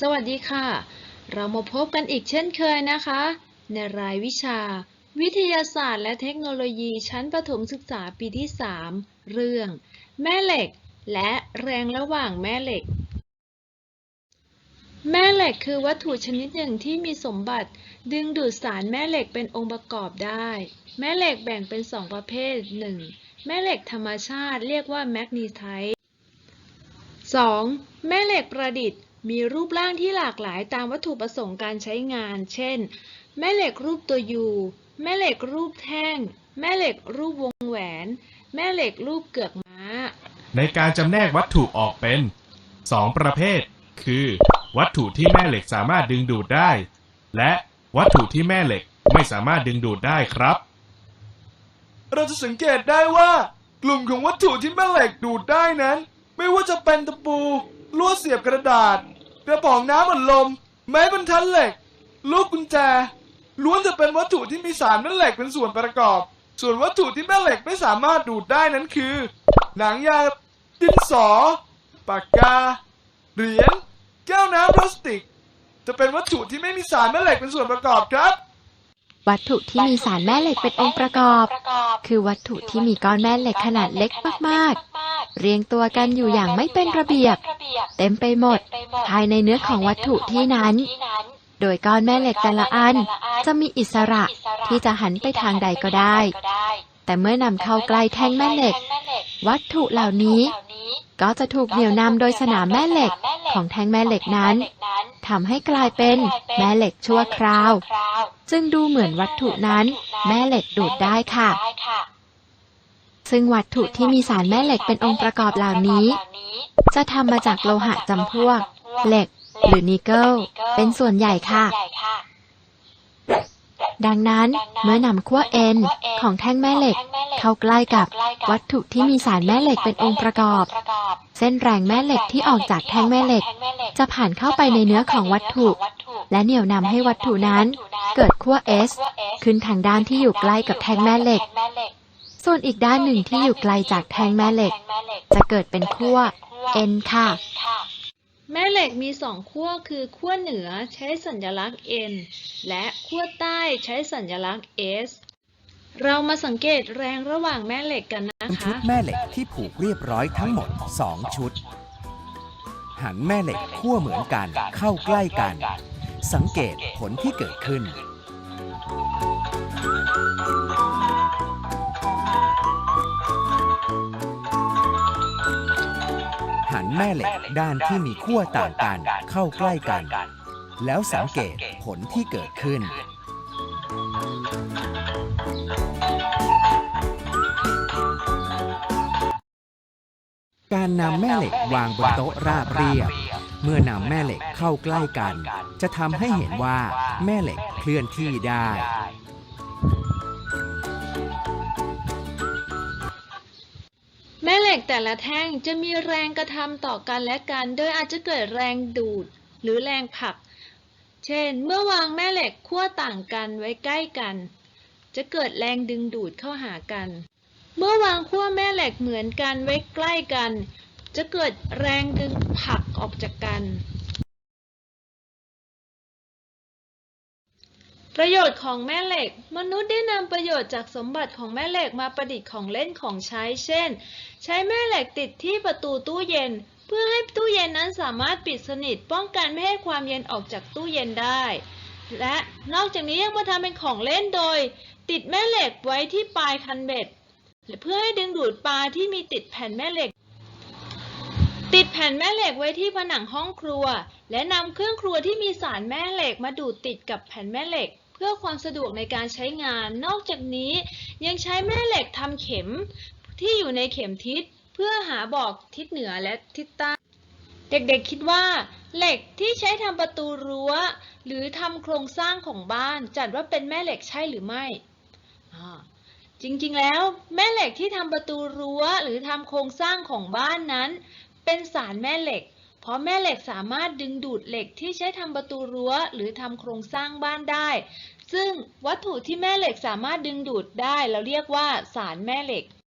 สวัสดีค่ะ เรามาพบกันอีกเช่นเคยนะคะ ในรายวิชา วิทยาศาสตร์และเทคโนโลยีชั้นประถมศึกษาปีที่ 3 เรื่อง แม่เหล็ก และแรงระหว่างแม่เหล็ก แม่เหล็กคือวัตถุชนิดหนึ่งที่มีสมบัติ ดึงดูดสารแม่เหล็กเป็นองค์ประกอบได้ แม่เหล็กแบ่งเป็น 2 ประเภท 1. แม่เหล็กธรรมชาติเรียกว่าแมกนีไทต์ 2. แม่เหล็กประดิษฐ์ มีรูปร่างที่หลากหลายตามวัตถุประสงค์การใช้งาน เช่น แม่เหล็กรูปตัวยูแม่เหล็กรูปแท่ง แม่เหล็กรูปวงแหวน แม่เหล็กรูปเกือกม้า ในการจำแนกวัตถุออกเป็น 2 ประเภท คือ วัตถุที่แม่เหล็กสามารถดึงดูดได้ และวัตถุที่แม่เหล็กไม่สามารถดึงดูดได้ครับ เราจะสังเกตได้ว่า กลุ่มของวัตถุที่แม่เหล็กดูดได้นั้น ไม่ว่าจะเป็นตะปูลวดเสียบกระดาษ กระป๋องน้ำอัดลม ไม้บรรทัดเหล็ก ลูกกุญแจ ล้วนจะเป็นวัตถุที่มีสารแม่เหล็กเป็นส่วนประกอบ ส่วนวัตถุที่แม่เหล็กไม่สามารถดูดได้นั้นคือ หนังยางดินสอ ปากกา เหรียญ แก้วน้ำพลาสติก จะเป็นวัตถุที่ไม่มีสารแม่เหล็กเป็นส่วนประกอบครับ วัตถุที่มีสารแม่เหล็กเป็นองค์ประกอบ คือวัตถุที่มีก้อนแม่เหล็กขนาดเล็กมากๆ เรียงตัวกันอยู่อย่างไม่เป็นระเบียบ เต็มไปหมด ภายในเนื้อของวัตถุที่นั้น โดยก้อนแม่เหล็กแต่ละอันจะมีอิสระที่จะหันไปทางใดก็ได้ แต่เมื่อนำเข้าใกล้แท่งแม่เหล็ก วัตถุเหล่านี้ ก็จะถูกเหนี่ยวนำโดยสนามแม่เหล็กของแท่งแม่เหล็กนั้นทำให้กลายเป็นแม่เหล็กชั่วคราว จึงดูเหมือนวัตถุนั้น แม่เหล็กดูดได้ค่ะ ซึ่งวัตถุที่มีสารแม่เหล็กเป็นองค์ประกอบเหล่านี้ จะทำมาจากโลหะจำพวก เหล็ก หรือนิกเกิลเป็นส่วนใหญ่ค่ะ ดังนั้นเมื่อนำขั้วเอ็นของแท่งแม่เหล็ก เข้าใกล้กับวัตถุที่มีสารแม่เหล็กเป็นองค์ประกอบ เส้นแรงแม่เหล็กที่ออกจากแท่งแม่เหล็ก จะผ่านเข้าไปในเนื้อของวัตถุ และเหนี่ยวนำให้วัตถุนั้น เกิดขั้ว S ขึ้นทางด้านที่อยู่ใกล้กับแท่งแม่เหล็ก ส่วนอีกด้านหนึ่งที่อยู่ไกลจากแท่งแม่เหล็ก จะเกิดเป็นขั้ว N ค่ะ แม่เหล็กมีสองขั้วคือขั้วเหนือใช้สัญลักษณ์ N และขั้วใต้ใช้สัญลักษณ์ S เรามาสังเกตแรงระหว่างแม่เหล็กกันนะเป็นชุคะดแม่เหล็กที่ผูกเรียบร้อยทั้งหมด 2 ชุด หันแม่เหล็กขั้วเหมือนกันเข้าใกล้กัน สังเกตผลที่เกิดขึ้น แม่เหล็กด้านที่มีขั้วต่างกันเข้าใกล้กัน แล้วสังเกตผลที่เกิดขึ้น การนำแม่เหล็กวางบนโต๊ะราบเรียบ เมื่อนำแม่เหล็กเข้าใกล้กัน จะทำให้เห็นว่าแม่เหล็กเคลื่อนที่ได้ ล็กแต่ละแท่งจะมีแรงกระทำต่อกันและกัน โดยอาจจะเกิดแรงดูดหรือแรงผลัก เช่น เมื่อวางแม่เหล็กขั้วต่างกันไว้ใกล้กัน จะเกิดแรงดึงดูดเข้าหากัน เมื่อวางขั้วแม่เหล็กเหมือนกันไว้ใกล้กัน จะเกิดแรงดึงผลักออกจากกัน ประโยชน์ของแม่เหล็ก มนุษย์ได้นำประโยชน์จากสมบัติของแม่เหล็กมาประดิษฐ์ของเล่นของใช้ เช่น ใช้แม่เหล็กติดที่ประตูตู้เย็น เพื่อให้ตู้เย็นนั้นสามารถปิดสนิท ป้องกันไม่ให้ความเย็นออกจากตู้เย็นได้ และนอกจากนี้ยังมาทำเป็นของเล่นโดย ติดแม่เหล็กไว้ที่ปลายคันเบ็ดเพื่อให้ดึงดูดปลาที่มีติดแผ่นแม่เหล็ก ติดแผ่นแม่เหล็กไว้ที่ผนังห้องครัว และนำเครื่องครัวที่มีสารแม่เหล็กมาดูดติดกับแผ่นแม่เหล็ก พื่อความสะดวกในการใช้งาน นอกจากนี้ยังใช้แม่เหล็กทำเข็มที่อยู่ในเข็มทิศ เพื่อหาบอกทิศเหนือและทิศใต้ เด็กๆคิดว่าเหล็กที่ใช้ทำประตูรั้ว หรือทำโครงสร้างของบ้านจัดว่าเป็นแม่เหล็กใช่หรือไม่ จริงๆ แล้วแม่เหล็กที่ทำประตูรั้ว หรือทำโครงสร้างของบ้านนั้น เป็นสารแม่เหล็ก เพราะแม่เหล็กสามารถดึงดูดเหล็กที่ใช้ทำประตูรั้ว หรือทำโครงสร้างบ้านได้ ซึ่งวัตถุที่แม่เหล็กสามารถดึงดูดได้เราเรียกว่าสารแม่เหล็ก